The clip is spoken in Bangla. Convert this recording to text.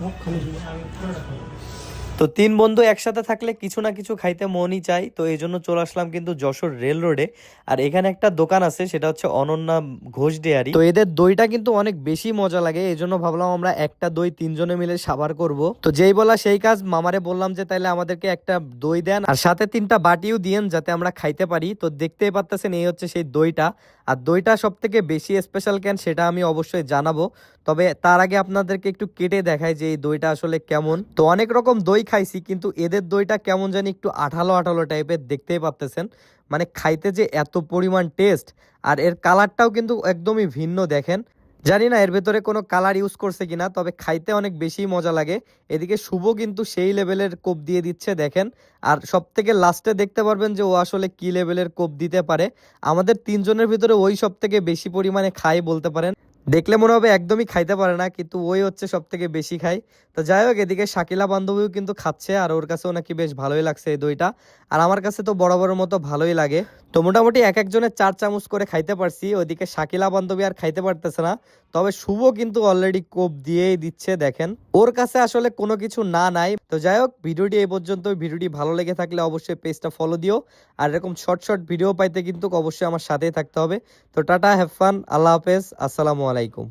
어? 가면 좋아. তো তিন বন্ধু একসাথে থাকলে কিছু না কিছু খাইতে মনই চাই তো এই জন্য চলে আসলাম কিন্তু যশোর রেল রোডে। আর এখানে একটা দোকান আছে, সেটা হচ্ছে অনন্যা ঘোষ ডেয়ারি। তো এদের দইটা কিন্তু অনেক বেশি মজা লাগে, এই জন্য ভাবলাম আমরা একটা দই তিনজনে মিলে সাবার করব। তো যেই বলা সেই কাজ, মামারে বললাম যে তাইলে আমাদেরকে একটা দই দেন, আর সাথে তিনটা বাটিও দিয়েন যাতে আমরা খাইতে পারি। তো দেখতেই পারতেছেন, এই হচ্ছে সেই দইটা। আর দইটা সব থেকে বেশি স্পেশাল কেন, সেটা আমি অবশ্যই জানাব। তবে তার আগে আপনাদেরকে একটু কেটে দেখাই যে এই দইটা আসলে কেমন। তো অনেক রকম দই খাইছি, কিন্তু এদের দইটা কেমন জানি একটু আঠালো আঠালো টাইপের দেখতেই পারতেছেন। মানে খাইতে যে এত পরিমাণ টেস্ট আর এর কালারটাও কিন্তু একদমই ভিন্ন দেখেন। জানি না এর ভেতরে কোনো কালার ইউজ করছে কিনা, তবে খাইতে অনেক বেশি মজা লাগে। এদিকে শুভ কিন্তু সেই লেভেলের কোপ দিয়ে দিচ্ছে, দেখেন। আর সব থেকে লাস্টে দেখতে পারবেন যে ও আসলে কি লেভেলের কোপ দিতে পারে। আমাদের তিনজনের ভিতরে ওই সব থেকে বেশি পরিমাণে খায় বলতে পারেন। দেখলে মনে হবে একদমই খাইতে পারে না, কিন্তু ওই হচ্ছে সব থেকে বেশি খায়। তো যাই হোক, এদিকে শাকিলা বান্ধবীও কিন্তু খাচ্ছে, আর ওর কাছেও নাকি বেশ ভালোই লাগছে এই দইটা। আর আমার কাছে তো বরাবরের মতো ভালোই লাগে। তো মোটামুটি এক একজনের চার চামচ করে খাইতে পারছি, ওইদিকে শাকিলা বান্ধবী আর খাইতে পারতেছে না। তবে শুভ কিন্তু অলরেডি কোপ দিয়েই দিচ্ছে, দেখেন। ওর কাছে আসলে কোনো কিছু না নাই। তো যাই হোক, ভিডিওটি এই পর্যন্ত ভিডিওটি ভালো লেগে থাকলে অবশ্যই পেজটা ফলো দিও। আর এরকম শর্ট শর্ট ভিডিও পাইতে কিন্তু অবশ্যই আমার সাথেই থাকতে হবে। তো টাটা হ্যাভ ফান আল্লাহ হাফেজ, আসসালামু আলাইকুম।